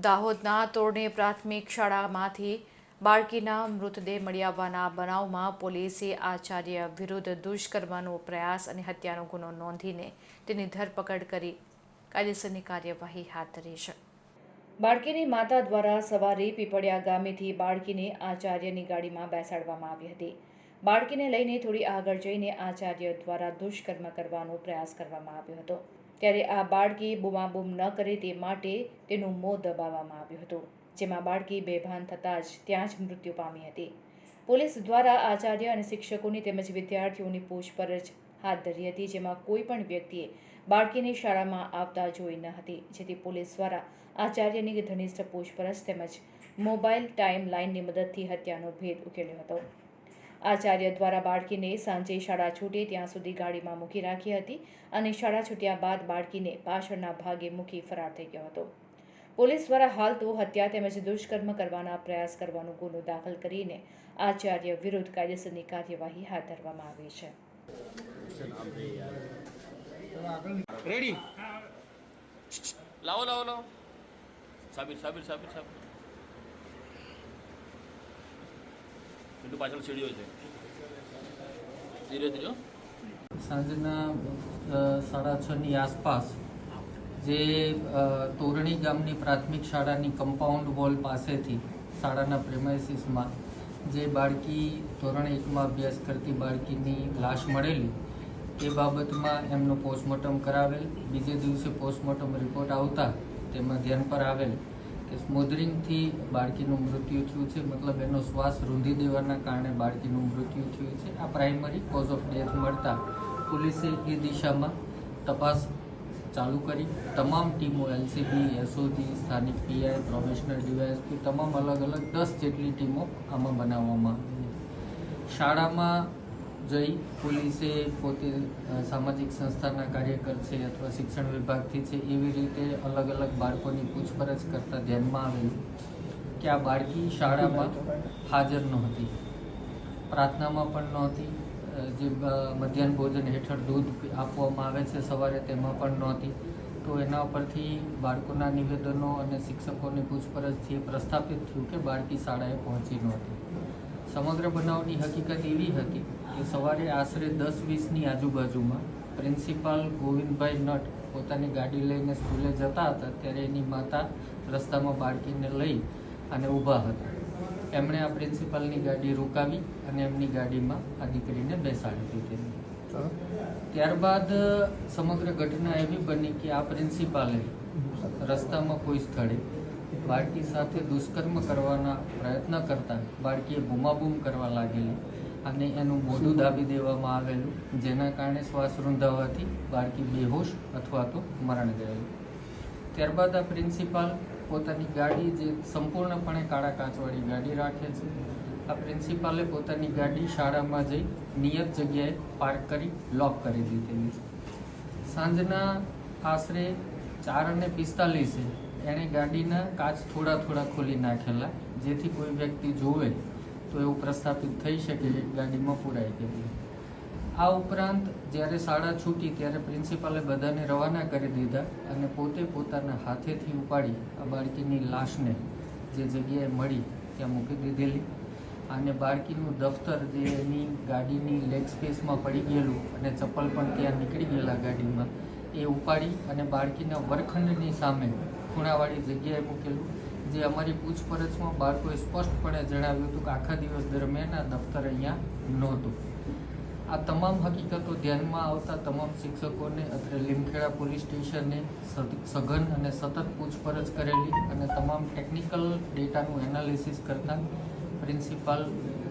દાહોદના તોરણે પ્રાથમિક શાળામાંથી બાળકીના મૃતદેહ મળી આવવાના બનાવમાં પોલીસે આચાર્ય વિરુદ્ધ દુષ્કર્મનો પ્રયાસ અને હત્યાનો ગુનો નોંધીને તેની ધરપકડ કરી. કાયદેસરની કાર્યવાહી હાથ ધરી છે. બાળકીની માતા દ્વારા સવારે પીપળિયા ગામેથી બાળકીને આચાર્યની ગાડીમાં બેસાડવામાં આવી હતી. બાળકીને લઈને થોડી આગળ જઈને આચાર્ય દ્વારા દુષ્કર્મ કરવાનો પ્રયાસ કરવામાં આવ્યો હતો. ત્યારે આ બાળકી બૂમાબૂમ ન કરે તે માટે તેનું મોં દબાવવામાં આવ્યું હતું, જેમાં બાળકી બેભાન થતાં જ ત્યાં જ મૃત્યુ પામી હતી. પોલીસ દ્વારા આચાર્ય અને શિક્ષકોની તેમજ વિદ્યાર્થીઓની પૂછપરછ હાથ ધરી હતી, જેમાં કોઈ પણ વ્યક્તિએ બાળકીને શાળામાં આવતા જોઈ ન હતી, જેથી પોલીસ દ્વારા આચાર્યની ઘનિષ્ઠ પૂછપરછ તેમજ મોબાઈલ ટાઈમ લાઇનની મદદથી હત્યાનો ભેદ ઉકેલ્યો હતો. આચાર્ય દ્વારા બાળકીને સાંજે શાળા છૂટે ત્યાં સુધી ગાડીમાં મૂકી રાખી હતી અને શાળા છૂટ્યા બાદ બાળકીને પાછળના ભાગે મૂકી ફરાર થઈ ગયો હતો. પોલીસ દ્વારા હાલ તો હત્યા તેમજ દુષ્કર્મ કરવાના પ્રયાસ કરવાનો ગુનો દાખલ કરીને આચાર્ય વિરુદ્ધ કાયદેસરની કાર્યવાહી હાથ ધરવામાં આવી છે. રેડી લાવો લાવો લાવો. સાબિર સાબિર સાબિર સાબિર. એટલું પાછળ સીડીઓ છે. ધીરે ધીરે સાંજના સાડા છની આસપાસ જે તોરણી ગામની પ્રાથમિક શાળાની કમ્પાઉન્ડ વોલ પાસેથી શાળાના પ્રેમાઇસીસમાં જે બાળકી ધોરણ એકમાં અભ્યાસ કરતી બાળકીની લાશ મળેલી, એ બાબતમાં એમનું પોસ્ટમોર્ટમ કરાવેલ. બીજે દિવસે પોસ્ટમોર્ટમ રિપોર્ટ આવતા તેમાં ધ્યાન પર આવેલ. કે સ્મોધરિંગથી બાળકીનું મૃત્યુ થયું છે. મતલબ એનો શ્વાસ રૂંધી દેવાના કારણે બાળકીનું મૃત્યુ થયું છે. આ પ્રાઇમરી કોઝ ઓફ ડેથ મળતા પોલીસે એ દિશામાં તપાસ ચાલુ કરી. તમામ ટીમો એલસીબી એસઓજી સ્થાનિક પીઆઈ પ્રોફેશનલ ડીવાયએસપી તમામ અલગ અલગ દસ જેટલી ટીમો આમાં બનાવવામાં આવી. શાળામાં જઈ પોલીસે પોતે સામાજિક સંસ્થાના કાર્યકર છે અથવા શિક્ષણ વિભાગથી છે એવી રીતે અલગ અલગ બાળકોની પૂછપરછ કરતા ધ્યાનમાં આવેલું કે આ બાળકી શાળામાં હાજર નહોતી. પ્રાર્થનામાં પણ નહોતી. જે મધ્યાહન ભોજન હેઠળ દૂધ આપવામાં આવે છે સવારે તેમાં પણ નહોતી. તો એના પરથી બાળકોના નિવેદનો અને શિક્ષકોની પૂછપરછથી પ્રસ્થાપિત થયું કે બાળકી શાળાએ પહોંચી નહોતી. સમગ્ર બનાવની હકીકત એવી હતી કે સવારે આશરે દસ વીસની આજુબાજુમાં પ્રિન્સિપાલ ગોવિંદભાઈ નટ પોતાની ગાડી લઈને સ્કૂલે જતા હતા, ત્યારે એની માતા રસ્તામાં બાળકીને લઈ અને ઊભા હતા. એમણે આ પ્રિન્સિપાલની ગાડી રોકાવી અને એમની ગાડીમાં આ દીકરીને બેસાડી દીધી. ત્યારબાદ સમગ્ર ઘટના એવી બની કે આ પ્રિન્સિપાલે રસ્તામાં કોઈ સ્થળે બાળકી સાથે દુષ્કર્મ કરવાના પ્રયત્ન કરતા બાળકીએ બૂમાબૂમ કરવા લાગેલી અને એનું મોઢું દાબી દેવામાં આવેલું, જેના કારણે શ્વાસ રૂંધાવાથી બાળકી બેહોશ અથવા તો મરણ ગયેલું. ત્યારબાદ આ પ્રિન્સિપાલ પોતાની ગાડી જે સંપૂર્ણપણે કાળા કાચવાળી ગાડી રાખે છે, આ પ્રિન્સિપાલે પોતાની ગાડી શાળામાં જઈ નિયત જગ્યાએ પાર્ક કરી, લોક કરી દીધેલી છે. સાંજના આશરે ચાર અને પિસ્તાલીસે એણે ગાડીના કાચ થોડા થોડા ખોલી નાખેલા, જેથી કોઈ વ્યક્તિ જોવે તો એવું પ્રસ્થાપિત થઈ શકે ગાડીમાં પુરાઈ ગયેલી. આ ઉપરાંત જ્યારે શાળા છૂટી ત્યારે પ્રિન્સિપાલે બધાને રવાના કરી દીધા અને પોતે પોતાના હાથેથી ઉપાડી આ બાળકીની લાશને જે જગ્યાએ મળી ત્યાં મૂકી દીધેલી. અને બાળકીનું દફતર જે એની ગાડીની લેગ સ્પેસમાં પડી ગયેલું અને ચપ્પલ પણ ત્યાં નીકળી ગયેલા ગાડીમાં, એ ઉપાડી અને બાળકીના વર્ગખંડની સામે ખૂણાવાળી જગ્યાએ મૂકેલું. જે અમારી પૂછપરછમાં બાળકોએ સ્પષ્ટપણે જણાવ્યું હતું કે આખા દિવસ દરમિયાન આ દફતર અહીંયા નહોતું. આ તમામ હકીકતો ધ્યાનમાં આવતા તમામ શિક્ષકોને, અત્રે લીમખેડા પોલીસ સ્ટેશને સઘન અને સતત પૂછપરછ કરેલી અને તમામ ટેકનિકલ ડેટાનું એનાલિસિસ કરતાં પ્રિન્સિપાલ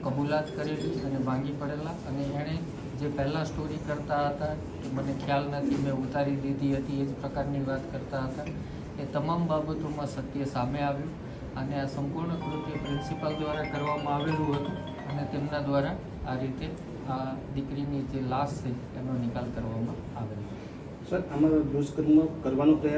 કબૂલાત કરેલી અને ભાંગી પડેલા. અને એણે જે પહેલાં સ્ટોરી કરતા હતા કે મને ખ્યાલ નથી, મેં ઉતારી દીધી હતી, એ જ પ્રકારની વાત કરતા હતા. એ તમામ બાબતોમાં સત્ય સામે આવ્યું અને આ સંપૂર્ણ કૃત્ય પ્રિન્સિપાલ દ્વારા કરવામાં આવેલું હતું અને તેમના દ્વારા આ રીતે આ દીકરીની જે લાશ છે એનો નિકાલ કરવામાં આવેલો. સર, આમાં દુષ્કર્મ કરવાનો પ્રયાસ